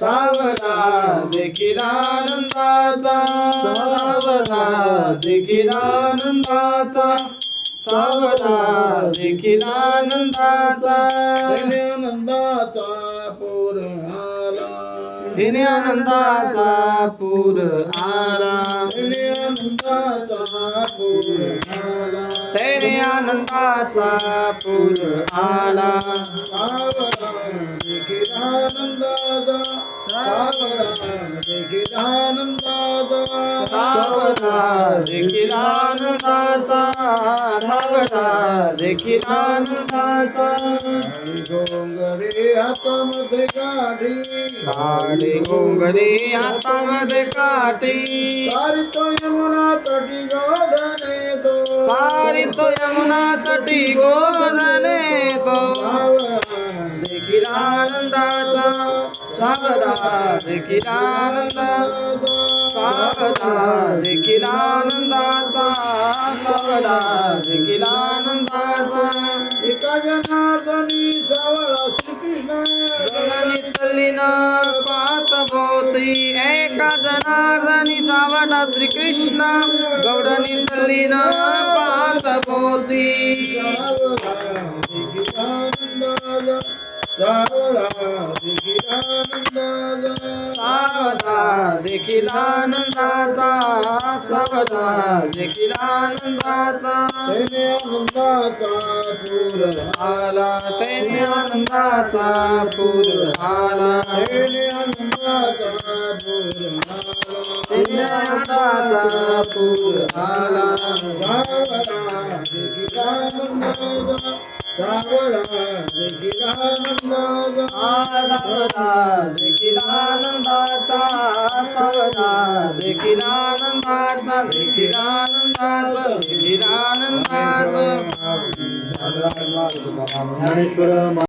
सावला देखील आनंदाचा सावला देखील आनंदाचा सावला देखील आनंदाचा आनंदाचा पूर आला आनंदाचा पूर आला आनंदाचा पूर आला. सावरा देखील आनंदाचा. सावरा देखील आनंदाचा. सावला देखील आनंदाचा. देखील आनंदाचा. गोंगडे हातामध्ये काढी काळी गोंगडी हातामध्ये काठी. सारी तो यमुना तटी गोधने तो. तो यमुना तटी गोधने तो. सावरा देखील आनंदाचा सावला देखील आनंदाचा सावला देखील आनंदाचा सावला देखील आनंदाचा. एका जनार्दनी सावळा श्रीकृष्ण तल्लीन पात भोवती एका जनार्दनी सावला श्रीकृष्ण. गौडनी तल्लीन सावळा देखील आनंदाचा सावळा देखील आनंदाचा सावला देखील आनंदाचा देखील आनंदाचा पूर आला तेने आनंदाचा पूर आला त्याने आनंदाचा पूर आला तेने आनंदाचा पूर आला सावळा देखील आनंदाचा सावळा देखील आनंदाचा सावला देखील आनंदाचा सावला देखील आनंदाचा देखील आनंदाचा देखील आनंदाचा ज्ञानेश्वर